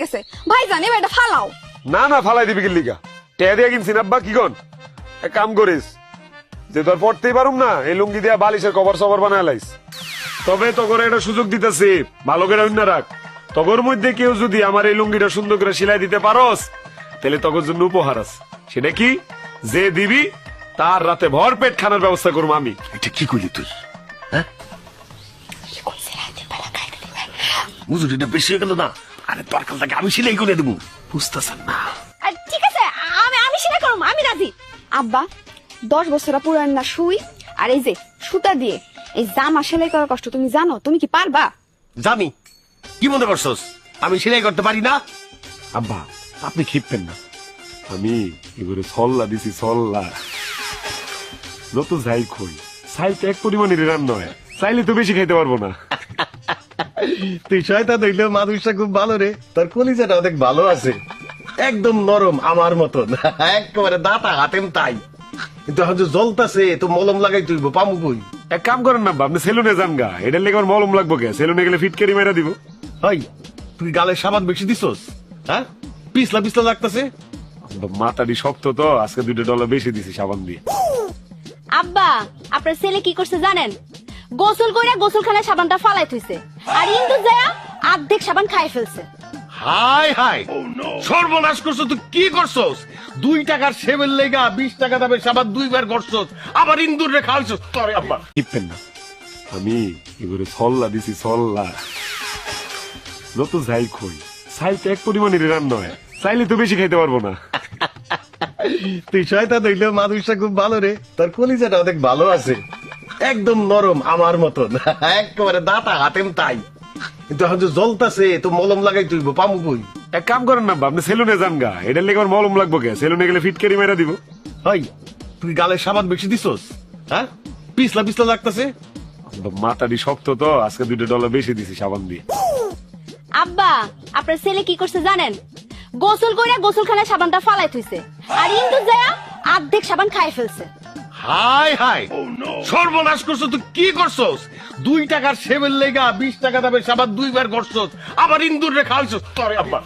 হয়ে গেছে ভাইজান এবার এটা ফালাও। না না ফালাই দিবি কি লিগা? টেয়া দিয়ে কিনছি না আব্বা কি গন এক কাম করিস যে তোর পড়তেই পারুম না এই লুঙ্গি দিয়া বালিশের কভার সভার বানায় লাইস। তবে তোর একটা সুযোগ দিতেছি ভালো করে অন্য রাখ। তগর মধ্যে কেউ যদি আমার এই লুঙ্গিটা সুন্দর করে সেলাই দিতে পারস তাহলে তগর জন্য উপহার আছে। সেটা কি? যে দিবি তার রাতে ভর পেট খানার ব্যবস্থা করব আমি। এটা কি করলি তুই? হ্যাঁ? মজুরিটা বেশি হয়ে গেল না? আরে তরকালটাকে আমি সিলাই করে দেবো। বুঝতেছেন না? ঠিক আছে আমি আমি সেটা করব আমি রাজি। আব্বা দশ বছর পুরান না শুই আর এই যে সুতা দিয়ে এই জামা সেলাই করার কষ্ট তুমি জানো তুমি কি পারবা? জানি। কি মনে করছস? আমি সেলাই করতে পারি না? আব্বা আপনি ক্ষিপ্তেন না। আমি এবারে সল্লা দিছি সল্লা। যত যাই খই সাই তো এক পরিমাণের রান্না হয়। চাইলে তো বেশি খাইতে পারব না। তুই শয়তান হইলেও মাদুসটা খুব ভালো রে। তোর কলিজাটা অনেক ভালো আছে। একদম নরম আমার মতন। একেবারে দাঁতা হাতেম তাই। কিন্তু জ্বলতাছে তো মলম লাগাই তুই পামু কই? এক কাম করেন না আপনি সেলুনে যান গা। এটার লেগে আমার মলম লাগবো কে? সেলুনে গেলে ফিটকারি মেরা দিব। হাই তুই গালে সাবান বেশি দিছস হ্যাঁ? পিছলা পিছলা লাগতাছে। আব্বা, মাথাটি শক্ত তো আজকে দুটো ডলার বেশি দিছি সাবান দিয়ে। আব্বা আপনার ছেলে কি করছে জানেন? গোসল করে গোসলখানায় সাবানটা ফালাই থইছে আর ইন্দু অর্ধেক সাবান খাই ফেলছে। হাই হাই। সর্বনাশ করছ তুই কি করছস? দুই টাকার সেবের লেগা বিশ টাকা দামের সাবান দুইবার করছস আবার ইন্দুর রে তরে আব্বা। কিপেন না। আমি এবারে সল্লা দিছি সল্লা যত যাই খই সাই তো এক পরিমাণের রান্না হয়। চাইলে তো বেশি খাইতে পারব না। তুই শয়তান হইলেও খুব ভালো রে। তোর কলিজাটা অনেক ভালো আছে। একদম নরম আমার মতন। একেবারে দাঁতা হাতেম তাই। কিন্তু এখন যে জ্বলতাছে তো মলম লাগাই তুই পামু কই? এক কাম করেন না আপনি সেলুনে যান গা। এটার লেগে আমার মলম লাগবো কে? সেলুনে গেলে ফিটকারি মেরা দিব। হাই তুই গালে সাবান বেশি দিছস হ্যাঁ? পিছলা পিছলা লাগতাছে। মাথাটি শক্ত তো আজকে দুটো ডলার বেশি দিছি সাবান দিয়ে। আব্বা আপনার ছেলে কি করছে জানেন? গোসল করে গোসলখানায় সাবানটা ফালাই থুইছে। আর ইন্দু যায় অর্ধেক সাবান খাই ফেলছে। হাই হাই। সর্বনাশ করছ তুই কি করছস? দুই টাকার সেবের লেগা বিশ টাকা দামের সাবান দুইবার করছস আবার ইন্দুর খাওয়াইছস তরে আব্বা।